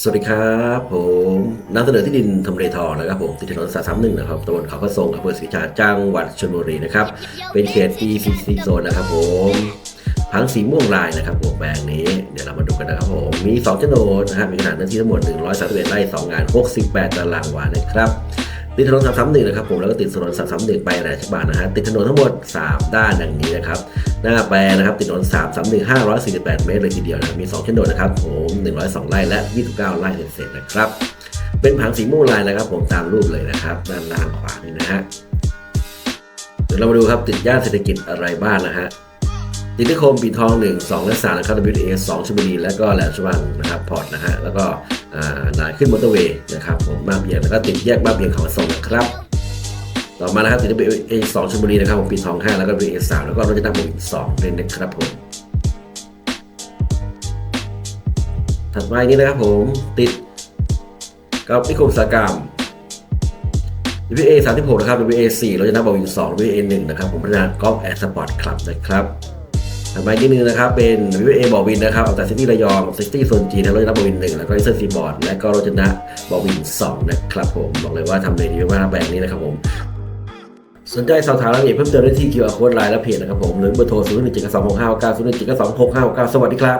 สวัสดีครับผมนำเสนอที่ดินทำเลทองนะครับผมติดถนนสายสามหนึ่งนะครับตำบลเขากระทรงอำเภอศรีราชาจังหวัดชลบุรีนะครับ เป็นเขต ECC โซนนะครับผมพังสีม่วงลายนะครับผมแปลงนี้เดี๋ยวเรามาดูกันนะครับผมมี2โฉนดนะครับมีขนาดเนื้อที่ทั้งหมด131ไร่2งาน 68 ตารางวานะครับติดถนนสามสามหนึ่งนะครับผมแล้วก็ติดถนนสามสามหนึ่งไปแหลชบานนะฮะติดถนนทั้งหมด 3 ด้านดังนี้นะครับ หน้าแปลนะครับติดถนน3 3 1 548 เมตรเลยทีเดียวนะมี2โฉนโดนะครับผม102 ไร่และ 29 ไร่เศษนะครับ เป็นผังสีม่วงลายนะครับ ผมตามรูปเลยนะครับ ด้านล่างขวานี่นะฮะเดี๋ยวเรามาดูครับติดย่านเศรษฐกิจอะไรบ้างนะฮะติดนิคมปีทอง 1 2 และ3นะครับ WA 2ชลบุรีและก็แหลมฉบังนะครับพอร์ตนะฮะแล้วก็อ่าด่าขึ้นมอเตอร์เวย์นะครับผมมาเบียงแล้วก็ติดแยกมาเบียงเขาส่งนะครับ ต่อมานะครับติด WA 2 ชลบุรีนะครับผมปีทอง5แล้วก็ WA 3 แล้วก็รถจักรยานยนต์อีก2เลยนะครับผมถัดมาอย่างนี้นะครับผมติดกับนิคมอุตสาหกรรม WA 36นะครับ WA 4เราจะนับบอกอยู่2 WA 1นะครับผมพัฒนากอล์ฟแอร์สปอร์ตคลับนะครับถัดมาอีกนิดนึงนะครับเป็น WA บอวินนะครับเอาแต่ซิตี้ระยองซิตี้โซนจีนเราจะนับบอวิน 1 แล้วก็อิสเซอร์ซีบอร์ดและก็โรจนะบอวิน 2 นะครับผมบอกเลยว่าทำเลดีมากแบรนด์นี้นะครับผม สนใจสอบถามรายละเอียดเพิ่มเติมได้ที่ QR Code ไลน์และเพจนะครับผม หรือเบอร์โทร 0 1 7 2 6 5 9 0 1 7 2 6 5 9 สวัสดีครับ